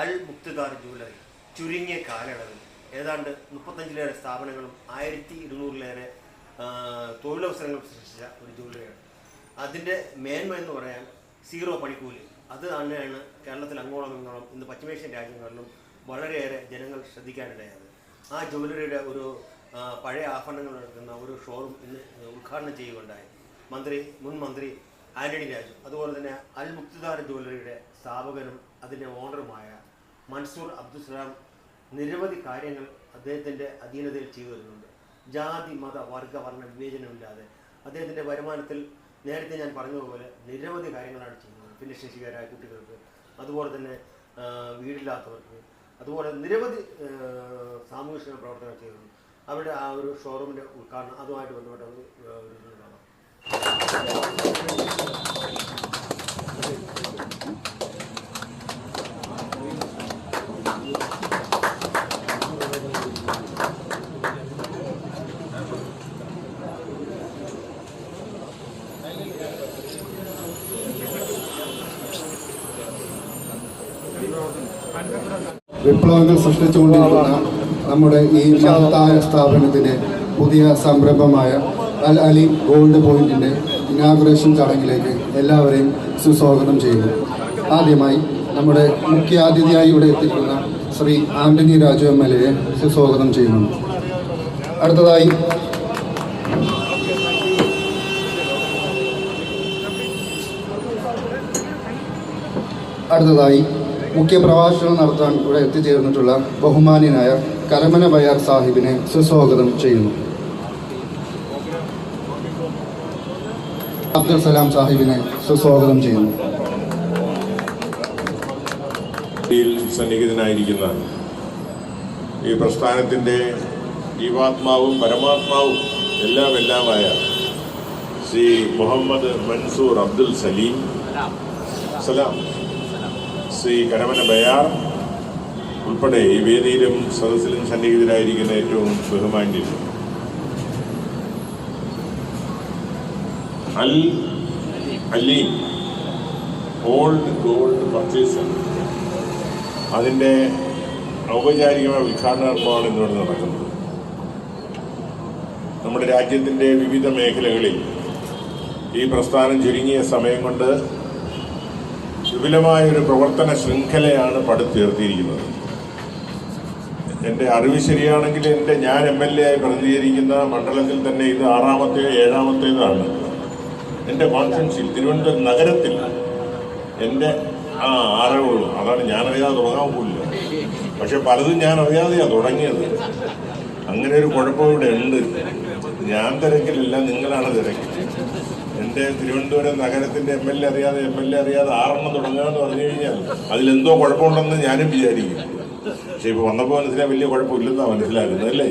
അൽ മുക്തദാർ jewellery ചുരുങ്ങിയ കാലയളവിൽ. ഏതാണ്ട് മുപ്പത്തഞ്ചിലേറെ സ്ഥാപനങ്ങളും ആയിരത്തി ഇരുന്നൂറിലേറെ തൊഴിലവസരങ്ങളും സൃഷ്ടിച്ച ഒരു ജുവലറിയാണ് അതിന്റെ മേന്മ എന്ന് പറയാൻ സീറോ പണിക്കൂലി. അത് തന്നെയാണ് കേരളത്തിൽ അങ്ങോളം ഇങ്ങോളം ഇന്ന് പശ്ചിമേഷ്യൻ രാജ്യങ്ങളിലും വളരെയേറെ ജനങ്ങൾ ശ്രദ്ധിക്കാനിടയായത്. ആ ജുവലറിയുടെ ഒരു പഴയ ആഭരണങ്ങൾ നടത്തുന്ന ഒരു ഷോറൂം ഇന്ന് ഉദ്ഘാടനം ചെയ്യുകയുണ്ടായി. മന്ത്രി മുൻ മന്ത്രി ആന്റണി രാജു അതുപോലെ തന്നെ അൽ മുക്തിദാർ ജ്വല്ലറിയുടെ സ്ഥാപകനും അതിന്റെ ഓണറുമായ മൻസൂർ അബ്ദുസ്ലാം നിരവധി കാര്യങ്ങൾ അദ്ദേഹത്തിന്റെ അധീനതയിൽ ചെയ്തു വരുന്നുണ്ട് ജാതി മത വർഗ വർണ വിവേചനമില്ലാതെ അദ്ദേഹത്തിന്റെ വരുമാനത്തിൽ നേരത്തെ ഞാൻ പറഞ്ഞതുപോലെ നിരവധി കാര്യങ്ങളാണ് ചെയ്യുന്നത് ഭിന്നശേഷിക്കാരായ കുട്ടികൾക്ക് അതുപോലെ തന്നെ വീടില്ലാത്തവർക്ക് അതുപോലെ നിരവധി സാമൂഹ്യ പ്രവർത്തനങ്ങൾ ചെയ്യുന്നു അവരുടെ ആ ഒരു ഷോറൂമിന്റെ ഉദ്ഘാടനം അതുമായിട്ട് ബന്ധപ്പെട്ട ഒരു ഒരു വിപ്ലവങ്ങൾ സൃഷ്ടിച്ചുകൊണ്ടിരിക്കുന്ന നമ്മുടെ ഈ മഹത്തായ സ്ഥാപനത്തിന്റെ പുതിയ സംരംഭമായ അൽ അലി ഗോൾഡ് പോയിന്റിന്റെ ഇനാഗുറേഷൻ ചടങ്ങിലേക്ക് എല്ലാവരെയും സുസ്വാഗതം ചെയ്യുന്നു. ആദ്യമായി നമ്മുടെ മുഖ്യാതിഥിയായി ഇവിടെ എത്തിക്കുന്ന ശ്രീ ആന്റണി രാജു എം എൽ എയെ സുസ്വാഗതം ചെയ്യുന്നു. അടുത്തതായി അടുത്തതായി മുഖ്യ പ്രഭാഷണം നടത്താൻ ഇവിടെ എത്തിച്ചേർന്നിട്ടുള്ള ബഹുമാന്യനായ കരമന ബയാർ സാഹിബിനെ സുസ്വാഗതം ചെയ്യുന്നു. അബ്ദുൽ സലാം സാഹിബിനെ സുസ്വാഗതം ചെയ്യുന്നു. സന്നിഹിതനായിരിക്കുന്ന ഈ പ്രസ്ഥാനത്തിന്റെ ജീവാത്മാവും പരമാത്മാവും എല്ലാം എല്ലാമായ ശ്രീ മുഹമ്മദ് മൻസൂർ അബ്ദുൽ സലീം. സലാം. ശ്രീ കരമന ബയാർ ഉൾപ്പെടെ ഈ വേദിയിലും സദസ്സിലും സന്നിഹിതരായിരിക്കുന്ന ഏറ്റവും ബഹുമാന്യൻ Al Aleem old gold purchase അതിന്റെ ഔപചാരികമായ ഉദ്ഘാടനമാണ് ഇന്നിവിടെ നടക്കുന്നത് നമ്മുടെ രാജ്യത്തിന്റെ വിവിധ മേഖലകളിൽ ഈ പ്രസ്ഥാനം ചുരുങ്ങിയ സമയം കൊണ്ട് വിപുലമായൊരു പ്രവർത്തന ശൃംഖലയാണ് പടുത്തുയർത്തിയിരിക്കുന്നത്. എന്റെ അറിവ് ശരിയാണെങ്കിൽ എന്റെ ഞാൻ എം എൽ എ ആയി പ്രതിനിധീകരിക്കുന്ന മണ്ഡലത്തിൽ തന്നെ ഇത് ആറാമത്തെയോ ഏഴാമത്തേതാണ് എന്റെ കോൺഫിഡൻസിൽ തിരുവനന്തപുരം നഗരത്തിൽ എന്റെ ആ അറിവുള്ളൂ അതാണ് ഞാൻ അറിയാതെ തുടങ്ങാൻ പോലില്ല പക്ഷെ പലതും ഞാൻ അറിയാതെയാണ് തുടങ്ങിയത്. അങ്ങനെ ഒരു കുഴപ്പം ഇവിടെ ഉണ്ട്. ഞാൻ തിരക്കിലില്ല നിങ്ങളാണ് തിരക്കിൽ എന്റെ തിരുവനന്തപുരം നഗരത്തിന്റെ എം എൽ എ അറിയാതെ എം എൽ എ അറിയാതെ ആറെണ്ണം തുടങ്ങുക എന്ന് പറഞ്ഞു കഴിഞ്ഞാൽ അതിലെന്തോ കുഴപ്പമുണ്ടെന്ന് ഞാനും വിചാരിക്കും. പക്ഷെ ഇപ്പോൾ വന്നപ്പോൾ മനസ്സിലായി വലിയ കുഴപ്പമില്ലെന്നാണ് മനസ്സിലാക്കുന്നത് അല്ലേ?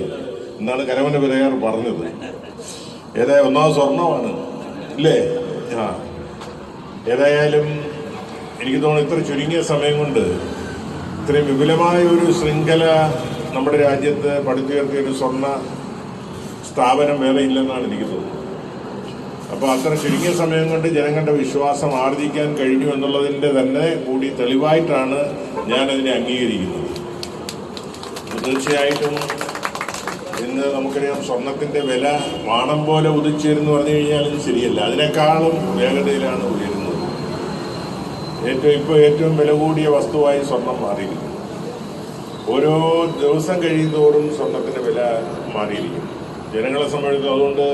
എന്നാണ് കരമന പെരയാർ പറഞ്ഞത്. ഏതായ ഒന്നാമത് സ്വർണമാണ്. ഇല്ലേ ആ. ഏതായാലും എനിക്ക് തോന്നുന്നു ഇത്ര ചുരുങ്ങിയ സമയം കൊണ്ട് ഇത്രയും വിപുലമായ ഒരു ശൃംഖല നമ്മുടെ രാജ്യത്ത് പടുത്തുയർത്തിയ ഒരു സ്വർണ സ്ഥാപനം വേറെ ഇല്ലെന്നാണ് എനിക്ക് തോന്നുന്നത്. അപ്പോൾ അത്ര ചുരുങ്ങിയ സമയം കൊണ്ട് ജനങ്ങളുടെ വിശ്വാസം ആർജിക്കാൻ കഴിഞ്ഞു എന്നുള്ളതിന്റെ തന്നെ കൂടി തെളിവായിട്ടാണ് ഞാനതിനെ അംഗീകരിക്കുന്നത്. തീർച്ചയായിട്ടും ഇന്ന് നമുക്കറിയാം സ്വർണത്തിന്റെ വില വാണം പോലെ ഉദിച്ചേരുന്ന് പറഞ്ഞു കഴിഞ്ഞാൽ ശരിയല്ല. അതിനേക്കാളും വേഗതയിലാണ് ഉയരുന്നത്. ഏറ്റവും ഇപ്പോൾ ഏറ്റവും വില കൂടിയ വസ്തുവായി സ്വർണം മാറിയിരിക്കുന്നു. ഓരോ ദിവസം കഴിയുന്തോറും സ്വർണത്തിന്റെ വില മാറിയിരിക്കും ജനങ്ങളെ സംബന്ധിച്ച് അതുകൊണ്ട്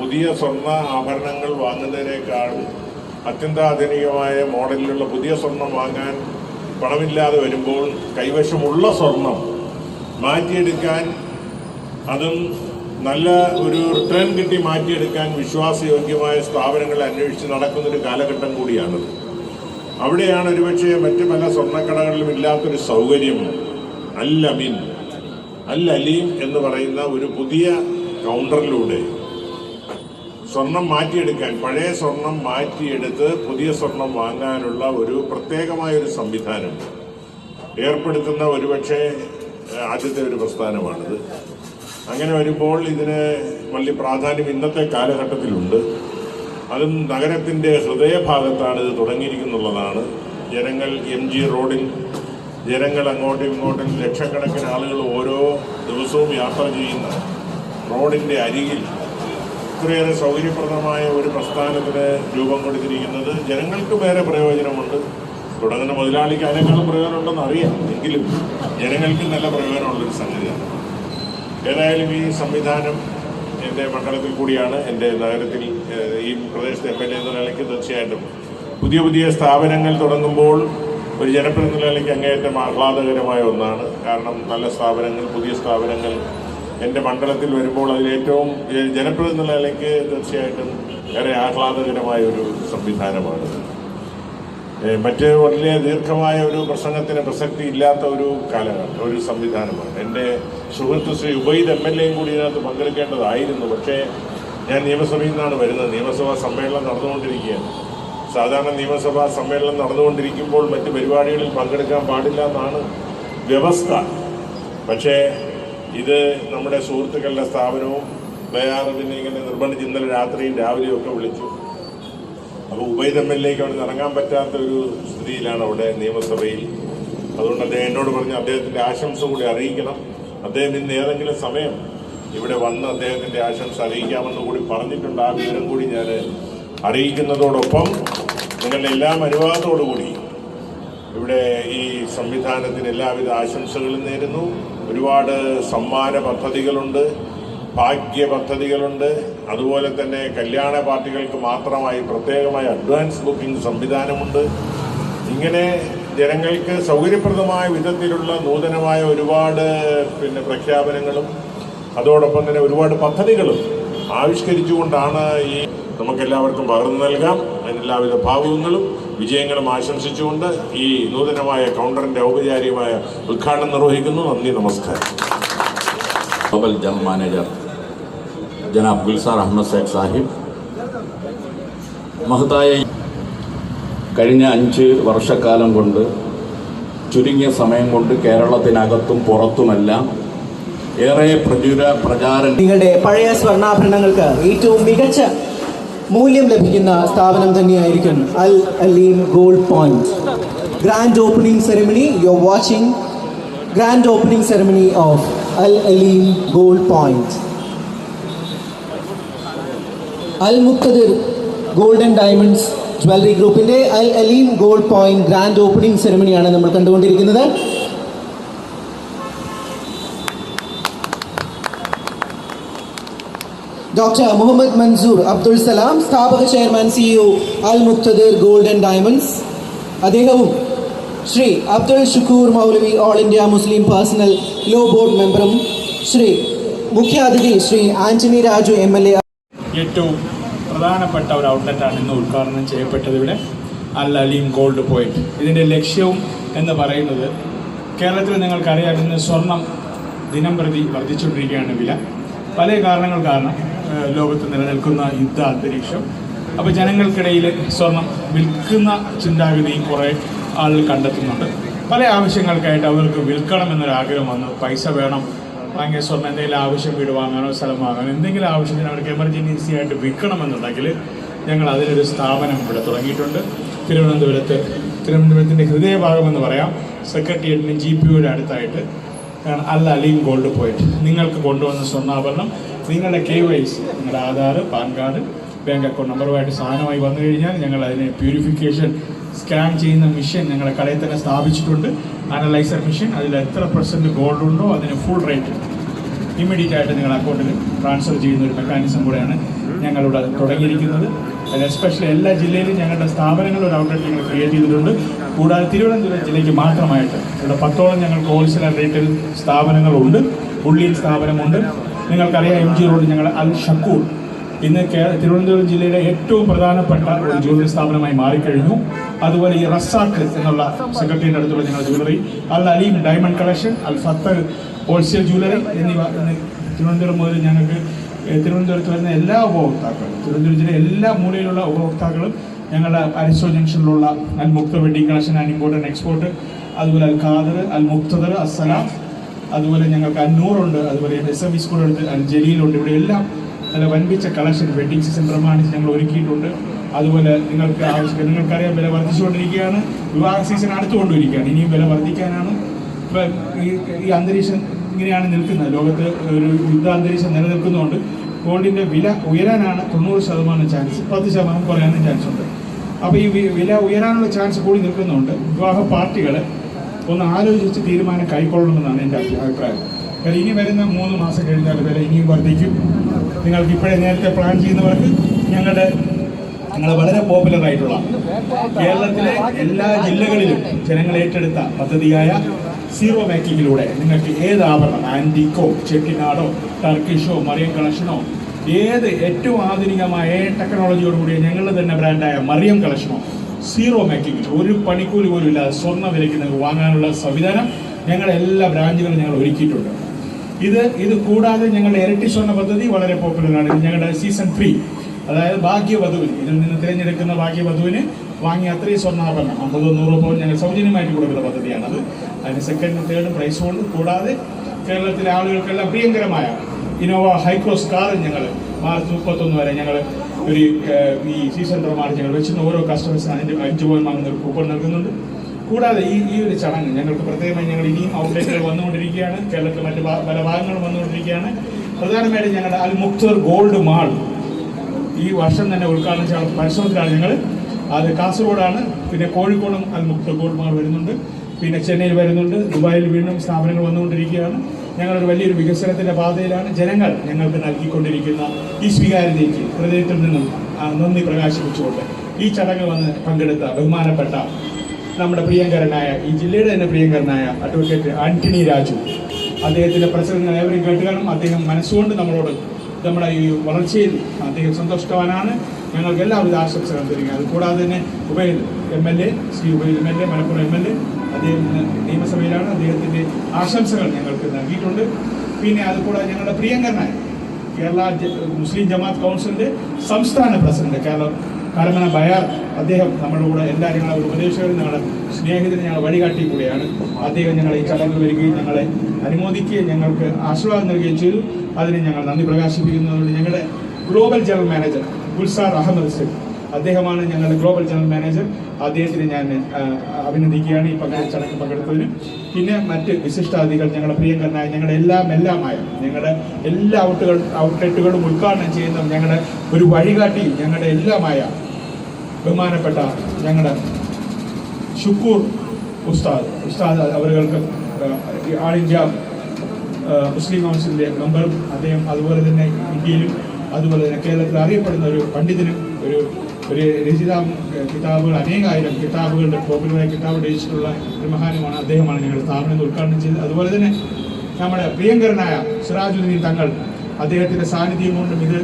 പുതിയ സ്വർണ ആഭരണങ്ങൾ വാങ്ങുന്നതിനേക്കാളും അത്യന്താധുനികമായ മോഡലിലുള്ള പുതിയ സ്വർണം വാങ്ങാൻ പണമില്ലാതെ വരുമ്പോൾ കൈവശമുള്ള സ്വർണം മാറ്റിയെടുക്കാൻ അതും നല്ല ഒരു റിട്ടേൺ കിട്ടി മാറ്റിയെടുക്കാൻ വിശ്വാസയോഗ്യമായ സ്ഥാപനങ്ങളെ അന്വേഷിച്ച് നടക്കുന്നൊരു കാലഘട്ടം കൂടിയാണത് അവിടെയാണ് ഒരുപക്ഷെ മറ്റ് പല സ്വർണക്കടകളിലും ഇല്ലാത്തൊരു സൗകര്യം അൽ അമീൻ എന്ന് പറയുന്ന ഒരു പുതിയ കൗണ്ടറിലൂടെ സ്വർണം മാറ്റിയെടുക്കാൻ പഴയ സ്വർണം മാറ്റിയെടുത്ത് പുതിയ സ്വർണം വാങ്ങാനുള്ള ഒരു പ്രത്യേകമായ ഒരു സംവിധാനം ഏർപ്പെടുത്തുന്ന ഒരുപക്ഷെ ആദ്യത്തെ ഒരു പ്രസ്ഥാനമാണിത്. അങ്ങനെ വരുമ്പോൾ ഇതിന് വലിയ പ്രാധാന്യം ഇന്നത്തെ കാലഘട്ടത്തിലുണ്ട്. അതും നഗരത്തിന്റെ ഹൃദയഭാഗത്താണ് ഇത് തുടങ്ങിയിരിക്കുന്നുള്ളതാണ്. ജനങ്ങൾ എം ജി റോഡിൽ ജനങ്ങൾ അങ്ങോട്ടും ഇങ്ങോട്ടും ലക്ഷക്കണക്കിന് ആളുകൾ ഓരോ ദിവസവും യാത്ര ചെയ്യുന്ന റോഡിന്റെ അരികിൽ ഇത്രയേറെ സൗകര്യപ്രദമായ ഒരു പ്രസ്ഥാനത്തിന് രൂപം കൊടുത്തിരിക്കുന്നത് ജനങ്ങൾക്ക് വേറെ പ്രയോജനമുണ്ട്. തുടങ്ങുന്ന മുതലാളിക്ക് അതിനേക്കാളും പ്രയോജനമുണ്ടെന്ന് അറിയാം. എങ്കിലും ജനങ്ങൾക്ക് നല്ല പ്രയോജനമുള്ളൊരു സംഗതിയാണ്. ഏതായാലും ഈ സംവിധാനം എന്റെ മണ്ഡലത്തിൽ കൂടിയാണ്. എന്റെ നഗരത്തിൽ ഈ പ്രദേശത്തെ എം എൽ എ എന്ന നിലയ്ക്ക് തീർച്ചയായിട്ടും. പുതിയ പുതിയ സ്ഥാപനങ്ങൾ തുടങ്ങുമ്പോൾ ഒരു ജനപ്രതിനിധി നിലയ്ക്ക് അങ്ങേയറ്റം ആഹ്ലാദകരമായ ഒന്നാണ്. കാരണം നല്ല സ്ഥാപനങ്ങൾ പുതിയ സ്ഥാപനങ്ങൾ എന്റെ മണ്ഡലത്തിൽ വരുമ്പോൾ അതിലേറ്റവും ജനപ്രതിനിധി നിലയ്ക്ക് തീർച്ചയായിട്ടും ഏറെ ആഹ്ലാദകരമായ ഒരു സംവിധാനമാണ്. മറ്റ് വളരെ ദീർഘമായ ഒരു പ്രസംഗത്തിന് പ്രസക്തി ഇല്ലാത്ത ഒരു കാലഘട്ടം ഒരു സംവിധാനമാണ്. എന്റെ സുഹൃത്ത് ശ്രീ ഉബൈദ് എം എൽ എയും കൂടി ഇതിനകത്ത് പങ്കെടുക്കേണ്ടതായിരുന്നു. പക്ഷേ ഞാൻ നിയമസഭയിൽ നിന്നാണ് വരുന്നത്. നിയമസഭാ സമ്മേളനം നടന്നുകൊണ്ടിരിക്കുകയാണ്. സാധാരണ നിയമസഭാ സമ്മേളനം നടന്നുകൊണ്ടിരിക്കുമ്പോൾ മറ്റ് പരിപാടികളിൽ പങ്കെടുക്കാൻ പാടില്ല എന്നാണ് വ്യവസ്ഥ. പക്ഷേ ഇത് നമ്മുടെ സുഹൃത്തുക്കളുടെ സ്ഥാപനവും ബയാറിനെ ഇങ്ങനെ നിർബന്ധിച്ച് ഇന്നലെ രാത്രിയും രാവിലെയും ഒക്കെ വിളിച്ചു. അപ്പോൾ ഉബൈദ് അവിടെ നിന്ന് ഇറങ്ങാൻ പറ്റാത്ത ഒരു സ്ഥിതിയിലാണ് അവിടെ നിയമസഭയിൽ. അതുകൊണ്ട് അദ്ദേഹം എന്നോട് പറഞ്ഞു അദ്ദേഹത്തിന്റെ ആശംസ കൂടി അറിയിക്കണം. അദ്ദേഹം ഇന്ന് ഏതെങ്കിലും സമയം ഇവിടെ വന്ന് അദ്ദേഹത്തിന്റെ ആശംസ അറിയിക്കാമെന്ന് കൂടി പറഞ്ഞിട്ടുണ്ട്. ആ വിവരം കൂടി ഞാൻ അറിയിക്കുന്നതോടൊപ്പം നിങ്ങളുടെ എല്ലാം അനുവാദത്തോടുകൂടി ഇവിടെ ഈ സംവിധാനത്തിന് എല്ലാവിധ ആശംസകളും നേരുന്നു. ഒരുപാട് സമ്മാന പദ്ധതികളുണ്ട്. ഭാഗ്യ പദ്ധതികളുണ്ട് അതുപോലെ തന്നെ കല്യാണ പാർട്ടികൾക്ക് മാത്രമായി പ്രത്യേകമായി അഡ്വാൻസ് ബുക്കിംഗ് സംവിധാനമുണ്ട്. ഇങ്ങനെ ജനങ്ങൾക്ക് സൗകര്യപ്രദമായ വിധത്തിലുള്ള നൂതനമായ ഒരുപാട് പിന്നെ പ്രഖ്യാപനങ്ങളും അതോടൊപ്പം തന്നെ ഒരുപാട് പദ്ധതികളും ആവിഷ്കരിച്ചുകൊണ്ടാണ് ഈ നമുക്കെല്ലാവർക്കും പകർന്നു നൽകാം. അതിനെല്ലാവിധ ഭാവുകങ്ങളും വിജയങ്ങളും ആശംസിച്ചുകൊണ്ട് ഈ നൂതനമായ കൗണ്ടറിന്റെ ഔപചാരികമായ ഉദ്ഘാടനം നിർവഹിക്കുന്നു. നന്ദി നമസ്കാരം. ഗ്ലോബൽ ജം മാനേജർ ജനാബ് ഗുൽസാർ അഹമ്മദ് സേഖ് സാഹിബ്. മഹത്തായ കഴിഞ്ഞ അഞ്ച് വർഷക്കാലം കൊണ്ട് ചുരുങ്ങിയ സമയം കൊണ്ട് കേരളത്തിനകത്തും പുറത്തുമെല്ലാം ഏറെ പ്രചുര പ്രചാരം നിങ്ങളുടെ പഴയ സ്വർണാഭരണങ്ങൾക്ക് ഏറ്റവും മികച്ച മൂല്യം ലഭിക്കുന്ന സ്ഥാപനം തന്നെയായിരിക്കും Al Aleem gold point. Grand opening ceremony you are watching grand opening ceremony of Al Aleem gold point Al Muqtadir golden diamonds jewellery ഗ്രൂപ്പിന്റെ Al Aleem gold point grand opening സെറമണിയാണ് നമ്മൾ കണ്ടുകൊണ്ടിരിക്കുന്നത്. ഡോക്ടർ മുഹമ്മദ് മൻസൂർ അബ്ദുൾ സലാം സ്ഥാപക chairman CEO Al Muqtadir golden diamonds. അദ്ദേഹവും Shri Abdul Shukoor Maulavi all India Muslim personal law board മെമ്പറും ശ്രീ മുഖ്യാതിഥി Shri Antony Raju M L A ഏറ്റവും പ്രധാനപ്പെട്ട ഒരു ഔട്ട്ലെറ്റാണ് ഇന്ന് ഉദ്ഘാടനം ചെയ്യപ്പെട്ടത് ഇവിടെ അൽ അലീം ഗോൾഡ് പോയിന്റ് ഇതിന്റെ ലക്ഷ്യവും എന്ന് പറയുന്നത് കേരളത്തിൽ നിങ്ങൾക്കറിയാം ഇന്ന് സ്വർണം ദിനം പ്രതി വർദ്ധിച്ചുകൊണ്ടിരിക്കുകയാണ് വില. പല കാരണങ്ങൾ കാരണം ലോകത്ത് നിലനിൽക്കുന്ന യുദ്ധ അന്തരീക്ഷം. അപ്പോൾ ജനങ്ങൾക്കിടയിൽ സ്വർണം വിൽക്കുന്ന ചിന്താഗതിയും കുറേ ആളുകൾ കണ്ടെത്തുന്നുണ്ട്. പല ആവശ്യങ്ങൾക്കായിട്ട് അവർക്ക് വിൽക്കണം എന്നൊരു ആഗ്രഹം വന്നു. പൈസ വേണം സ്വർണം എന്തെങ്കിലും ആവശ്യം വീട് വാങ്ങാനോ സ്ഥലം വാങ്ങാനോ എന്തെങ്കിലും ആവശ്യത്തിന് അവർക്ക് എമർജൻസി ആയിട്ട് വിൽക്കണമെന്നുണ്ടെങ്കിൽ ഞങ്ങൾ അതിനൊരു സ്ഥാപനം ഇവിടെ തുടങ്ങിയിട്ടുണ്ട്. തിരുവനന്തപുരത്ത് തിരുവനന്തപുരത്തിന്റെ ഹൃദയഭാഗം എന്ന് പറയാം. സെക്രട്ടേറിയറ്റിന് ജി പി യുടെ അടുത്തായിട്ട് അല്ല അലീം ഗോൾഡ് പോയിന്റ്. നിങ്ങൾക്ക് കൊണ്ടുവന്ന സ്വർണാഭരണം നിങ്ങളുടെ കെ വൈ സി നിങ്ങളുടെ Aadhaar PAN card bank account നമ്പറുമായിട്ട് സാധനമായി വന്നു കഴിഞ്ഞാൽ ഞങ്ങൾ അതിനെ പ്യൂരിഫിക്കേഷൻ സ്കാൻ ചെയ്യുന്ന മിഷൻ ഞങ്ങളുടെ കടയിൽ തന്നെ സ്ഥാപിച്ചിട്ടുണ്ട്. അനലൈസർ മെഷീൻ അതിൽ എത്ര പെർസെന്റ് ഗോൾഡ് ഉണ്ടോ അതിന് ഫുൾ റേറ്റ് ഇമ്മീഡിയറ്റ് ആയിട്ട് നിങ്ങൾ അക്കൗണ്ടിൽ ട്രാൻസ്ഫർ ചെയ്യുന്ന ഒരു മെക്കാനിസം കൂടെയാണ് ഞങ്ങളിവിടെ തുടങ്ങിയിരിക്കുന്നത്. അതിൽ എസ്പെഷ്യലി എല്ലാ ജില്ലയിലും ഞങ്ങളുടെ സ്ഥാപനങ്ങൾ ഒരു ഔട്ട്ലെറ്റ് ഞങ്ങൾ ക്രിയേറ്റ് ചെയ്തിട്ടുണ്ട്. കൂടാതെ തിരുവനന്തപുരം ജില്ലയ്ക്ക് മാത്രമായിട്ട് ഇവിടെ പത്തോളം ഞങ്ങൾക്ക് ഹോൾസെയിൽ റേറ്റിൽ സ്ഥാപനങ്ങളുണ്ട്. ഉള്ളിയിൽ സ്ഥാപനമുണ്ട്. നിങ്ങൾക്കറിയാം എം ജി റോഡ് ഞങ്ങൾ അൽ ഷക്കൂർ ഇന്ന് തിരുവനന്തപുരം ജില്ലയിലെ ഏറ്റവും പ്രധാനപ്പെട്ട ഒരു ജ്വല്ലറി സ്ഥാപനമായി മാറിക്കഴിഞ്ഞു. അതുപോലെ ഈ റസാക്ക് എന്നുള്ള സെക്രട്ടറിയുടെ അടുത്തുള്ള ഞങ്ങളുടെ jewellery Al Aleem diamond collection Al Fathal wholesale jewellery എന്നിവ തിരുവനന്തപുരം മുതൽ ഞങ്ങൾക്ക് തിരുവനന്തപുരത്ത് വരുന്ന എല്ലാ ഉപഭോക്താക്കളും തിരുവനന്തപുരം ജില്ലയിലെ എല്ലാ മൂലയിലുള്ള ഉപഭോക്താക്കളും ഞങ്ങളുടെ പരിസോ ജംഗ്ഷനിലുള്ള Al Mukta wedding collection and import and export അതുപോലെ അൽ ഖാദർ അൽ മുക്തദർ അസ്സലാം അതുപോലെ ഞങ്ങൾക്ക് അന്നൂറുണ്ട് അതുപോലെ എസ് എം ഇ സ്കൂളുണ്ട് അൽ ജലീലുണ്ട് ഇവിടെ എല്ലാം നല്ല വൻപിച്ച കളക്ഷൻ വെഡിങ് സീസൺ പ്രമാണിച്ച് ഞങ്ങൾ ഒരുക്കിയിട്ടുണ്ട്. അതുപോലെ നിങ്ങൾക്ക് ആവശ്യം നിങ്ങൾക്കറിയാം വില വർദ്ധിച്ചുകൊണ്ടിരിക്കുകയാണ്. വിവാഹ സീസൺ അടുത്തുകൊണ്ടിരിക്കുകയാണ് ഇനിയും വില വർദ്ധിക്കാനാണ്. ഇപ്പം ഈ ഈ അന്തരീക്ഷം ഇങ്ങനെയാണ് നിൽക്കുന്നത്. ലോകത്ത് ഒരു യുദ്ധ അന്തരീക്ഷം നിലനിൽക്കുന്നതുകൊണ്ട് ഗോൾഡിന്റെ വില ഉയരാനാണ് തൊണ്ണൂറ് ശതമാനം ചാൻസ്. പത്ത് ശതമാനം കുറയാനും ചാൻസ് ഉണ്ട്. അപ്പോൾ ഈ വില ഉയരാനുള്ള ചാൻസ് കൂടി നിൽക്കുന്നുണ്ട്. വിവാഹ പാർട്ടികൾ ഒന്ന് ആലോചിച്ച് തീരുമാനം കൈക്കൊള്ളണമെന്നാണ് എന്റെ അഭി- അഭിപ്രായം. കാരണം ഇനി വരുന്ന മൂന്ന് മാസം കഴിഞ്ഞാൽ വില ഇനിയും വർദ്ധിക്കും. നിങ്ങൾക്ക് ഇപ്പോഴേ നേരത്തെ പ്ലാൻ ചെയ്യുന്നവർക്ക് ഞങ്ങളുടെ ഞങ്ങൾ വളരെ പോപ്പുലർ ആയിട്ടുള്ള കേരളത്തിലെ എല്ലാ ജില്ലകളിലും ജനങ്ങൾ ഏറ്റെടുത്ത പദ്ധതിയായ സീറോ മേക്കിങ്ങിലൂടെ നിങ്ങൾക്ക് ഏത് ആഭരണം? ആന്റിക്കോ ചെട്ടിനാടോ ടർക്കിഷോ മറിയം കളക്ഷനോ ഏത് ഏറ്റവും ആധുനികമായ ടെക്നോളജിയോടുകൂടിയ ഞങ്ങളുടെ തന്നെ ബ്രാൻഡായ മറിയം കളക്ഷനോ സീറോ മേക്കിങ്ങിൽ ഒരു പണിക്കൂലി പോലും ഇല്ലാതെ സ്വർണ വിലയ്ക്ക് നിങ്ങൾക്ക് വാങ്ങാനുള്ള സംവിധാനം ഞങ്ങളുടെ എല്ലാ ബ്രാഞ്ചുകളും ഞങ്ങൾ ഒരുക്കിയിട്ടുണ്ട്. ഇത് ഇത് കൂടാതെ ഞങ്ങളുടെ ഇരട്ടി സ്വർണ പദ്ധതി വളരെ പോപ്പുലറാണ് ഇത് ഞങ്ങളുടെ സീസൺ ത്രീ അതായത് ഭാഗ്യവധുവിന് ഇതിൽ നിന്ന് തിരഞ്ഞെടുക്കുന്ന ഭാഗ്യവധുവിന് വാങ്ങിയ അത്രയും സ്വർണാഭരണം. അമ്പതോ നൂറോ പോലും ഞങ്ങൾ സൗജന്യമായിട്ട് കൊടുക്കുന്ന പദ്ധതിയാണത്. അതിന് സെക്കൻഡ് തേർഡ് പ്രൈസ് കൊണ്ട് കൂടാതെ കേരളത്തിലെ ആളുകൾക്കെല്ലാം പ്രിയങ്കരമായ ഇനോവ ഹൈക്രോസ് കാർ ഞങ്ങൾ മാർച്ച് മുപ്പത്തൊന്ന് വരെ ഞങ്ങൾ ഒരു ഈ സീസൺ പ്രമാണിച്ച് ഞങ്ങൾ വെച്ചിട്ട് ഓരോ കസ്റ്റമേഴ്സിന് അതിന്റെ അഞ്ച് പോയിന്റ് വാങ്ങുന്ന ഒരു കൂപ്പൺ നൽകുന്നുണ്ട്. കൂടാതെ ഈ ഈ ഒരു ചടങ്ങ് ഞങ്ങൾക്ക് പ്രത്യേകമായി ഞങ്ങൾ ഇനിയും ഔട്ട്ലെറ്റുകൾ വന്നുകൊണ്ടിരിക്കുകയാണ്. കേരളത്തിൽ മറ്റ് പല ഭാഗങ്ങളും വന്നുകൊണ്ടിരിക്കുകയാണ്. പ്രധാനമായിട്ടും ഞങ്ങളുടെ അൽ മുക്തർ ഗോൾഡ് മാൾ ഈ വർഷം തന്നെ ഉദ്ഘാടനം ചെയ്യാൻ പരിശ്രമത്തിലാണ് ഞങ്ങൾ. അത് കാസർഗോഡാണ്. പിന്നെ കോഴിക്കോടും അൽ മുക്തർ ഗോൾഡ് മാൾ വരുന്നുണ്ട്. പിന്നെ ചെന്നൈയിൽ വരുന്നുണ്ട്. ദുബായിൽ വീണ്ടും സ്ഥാപനങ്ങൾ വന്നുകൊണ്ടിരിക്കുകയാണ്. ഞങ്ങളൊരു വലിയൊരു വികസനത്തിന്റെ പാതയിലാണ്. ജനങ്ങൾ ഞങ്ങൾക്ക് നൽകിക്കൊണ്ടിരിക്കുന്ന ഈ സ്വീകാര്യതയ്ക്ക് ഹൃദയത്തിൽ നിന്നും നന്ദി പ്രകാശിപ്പിച്ചുകൊണ്ട് ഈ ചടങ്ങ് വന്ന് പങ്കെടുത്ത ബഹുമാനപ്പെട്ട നമ്മുടെ പ്രിയങ്കരനായ ഈ ജില്ലയുടെ തന്നെ പ്രിയങ്കരനായ അഡ്വക്കേറ്റ് ആന്റണി രാജു. അദ്ദേഹത്തിന്റെ പ്രസംഗങ്ങൾ ഏവരും കേട്ടുകാണും അദ്ദേഹം മനസ്സുകൊണ്ട് നമ്മളോട് നമ്മുടെ ഈ വളർച്ചയിൽ അദ്ദേഹം സന്തോഷവാനാണ് ഞങ്ങൾക്ക് എല്ലാവിധ ആശംസകൾ തരിക അതുകൂടാതെ തന്നെ Ubaid M L A Shri Ubaid M L A Malappuram M L A അദ്ദേഹം നിയമസഭയിലാണ്. അദ്ദേഹത്തിന്റെ ആശംസകൾ ഞങ്ങൾക്ക് നൽകിയിട്ടുണ്ട്. പിന്നെ അതുകൂടാതെ ഞങ്ങളുടെ പ്രിയങ്കരനായ കേരള മുസ്ലിം ജമാഅത്ത് കൗൺസിലിന്റെ സംസ്ഥാന പ്രസിഡന്റ് കേരള കരമന ബയാർ അദ്ദേഹം നമ്മുടെ കൂടെ എല്ലാ ഞങ്ങളെ ഒരു ഉപദേശകരും ഞങ്ങൾ സ്നേഹിതരും ഞങ്ങൾ വഴികാട്ടി കൂടിയാണ് അദ്ദേഹം ഞങ്ങളെ ഈ ചടങ്ങിൽ വരികയും ഞങ്ങളെ അനുമോദിക്കുകയും ഞങ്ങൾക്ക് ആശീർവാദം നൽകുകയും ചെയ്തു. അതിന് ഞങ്ങൾ നന്ദി പ്രകാശിപ്പിക്കുന്നതുകൊണ്ട് ഞങ്ങളുടെ global general manager Gulzar Ahmed Singh അദ്ദേഹമാണ് ഞങ്ങളുടെ ഗ്ലോബൽ ജനറൽ മാനേജർ. അദ്ദേഹത്തിന് ഞാൻ അഭിനന്ദിക്കുകയാണ് ഈ പങ്കെടുത്ത ചടങ്ങിൽ പങ്കെടുത്തതിന്. പിന്നെ മറ്റ് വിശിഷ്ടാതികൾ ഞങ്ങളുടെ പ്രിയങ്കരനായ ഞങ്ങളുടെ എല്ലാം എല്ലാമായ ഞങ്ങളുടെ എല്ലാ ഔട്ടുകൾ ഔട്ട്ലെറ്റുകളും ഉദ്ഘാടനം ചെയ്യുന്ന ഞങ്ങളുടെ ഒരു വഴികാട്ടി ഞങ്ങളുടെ എല്ലാമായ ബഹുമാനപ്പെട്ട ഞങ്ങളുടെ ഷുക്കൂർ ഉസ്താദ് ഉസ്താദ് അവർക്ക് ആൾ ഇന്ത്യ മുസ്ലിം കൗൺസിലിന്റെ മെമ്പറും അദ്ദേഹം അതുപോലെ തന്നെ ഇന്ത്യയിലും അതുപോലെ തന്നെ കേരളത്തിൽ അറിയപ്പെടുന്ന ഒരു പണ്ഡിതനും ഒരു ഒരു രചിത കിതാബുകൾ അനേകായിരം കിതാബുകളുടെ പോപ്പുലറായ കിതാബ് രചിച്ചിട്ടുള്ള ഒരു മഹാനുമാണ് അദ്ദേഹമാണ് ഞങ്ങളുടെ സ്ഥാപനം ഉദ്ഘാടനം ചെയ്തത്. അതുപോലെ തന്നെ നമ്മുടെ പ്രിയങ്കരനായ സിറാജുദ്ദീൻ തങ്ങൾ അദ്ദേഹത്തിന്റെ സാന്നിധ്യം കൊണ്ടും ഇത്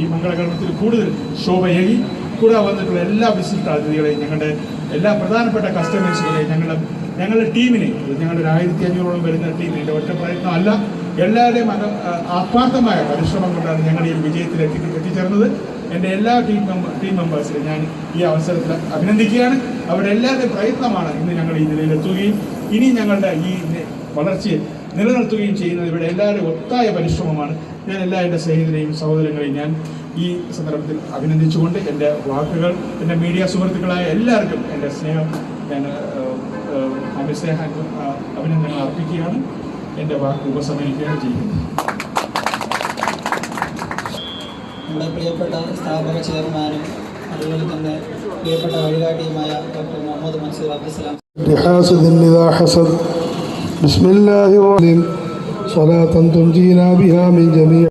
ഈ മംഗളകർമ്മത്തിൽ കൂടുതൽ ശോഭയേകി. കൂടെ വന്നിട്ടുള്ള എല്ലാ ബിസിനസ് അതിഥികളെയും ഞങ്ങളുടെ എല്ലാ പ്രധാനപ്പെട്ട കസ്റ്റമേഴ്സുകളെയും ഞങ്ങളുടെ ഞങ്ങളുടെ ടീമിനെ ഞങ്ങളുടെ ഒരു ആയിരത്തി അഞ്ഞൂറോളം വരുന്ന ടീമിന്റെ ഒറ്റ പ്രയത്നം അല്ല എല്ലാവരുടെയും ആത്മാർത്ഥമായ പരിശ്രമം കൊണ്ടാണ് ഞങ്ങൾ ഈ വിജയത്തിൽ എത്തി എത്തിച്ചേർന്നത്. എന്റെ എല്ലാ ടീം മെമ്പർ ടീം മെമ്പേഴ്സിനെ ഞാൻ ഈ അവസരത്തിൽ അഭിനന്ദിക്കുകയാണ്. അവരുടെ എല്ലാവരുടെയും പ്രയത്നമാണ് ഇന്ന് ഞങ്ങൾ ഈ നിലയിലെത്തുകയും ഇനി ഞങ്ങളുടെ ഈ വളർച്ചയെ നിലനിർത്തുകയും ചെയ്യുന്നത് ഇവിടെ എല്ലാവരുടെയും ഒത്തായ പരിശ്രമമാണ്. ഞാൻ എല്ലാ സ്നേഹിതരെയും സഹോദരങ്ങളെയും ഞാൻ ഈ സന്ദർഭത്തിൽ അഭിനന്ദിച്ചുകൊണ്ട് എൻ്റെ വാക്കുകൾ എൻ്റെ മീഡിയ സുഹൃത്തുക്കളായ എല്ലാവർക്കും എൻ്റെ സ്നേഹം ഞാൻ അഭിസ്നേഹ അഭിനന്ദനങ്ങൾ അർപ്പിക്കുകയാണ് എൻ്റെ വാക്ക് ഉപസംഹരിക്കുകയാണ് ചെയ്യുന്നത് നമ്മുടെ പ്രിയപ്പെട്ട സ്ഥാപക ചെയർമാനും അതുപോലെ തന്നെ പ്രിയപ്പെട്ട വഴികാട്ടിയുമായ ഡോക്ടർ മുഹമ്മദ് മൻസൂർ അബ്ദുസലാം لحاسد إذا حسد بسم الله الرحمن الرحيم صلاة تنجينا بها من جميع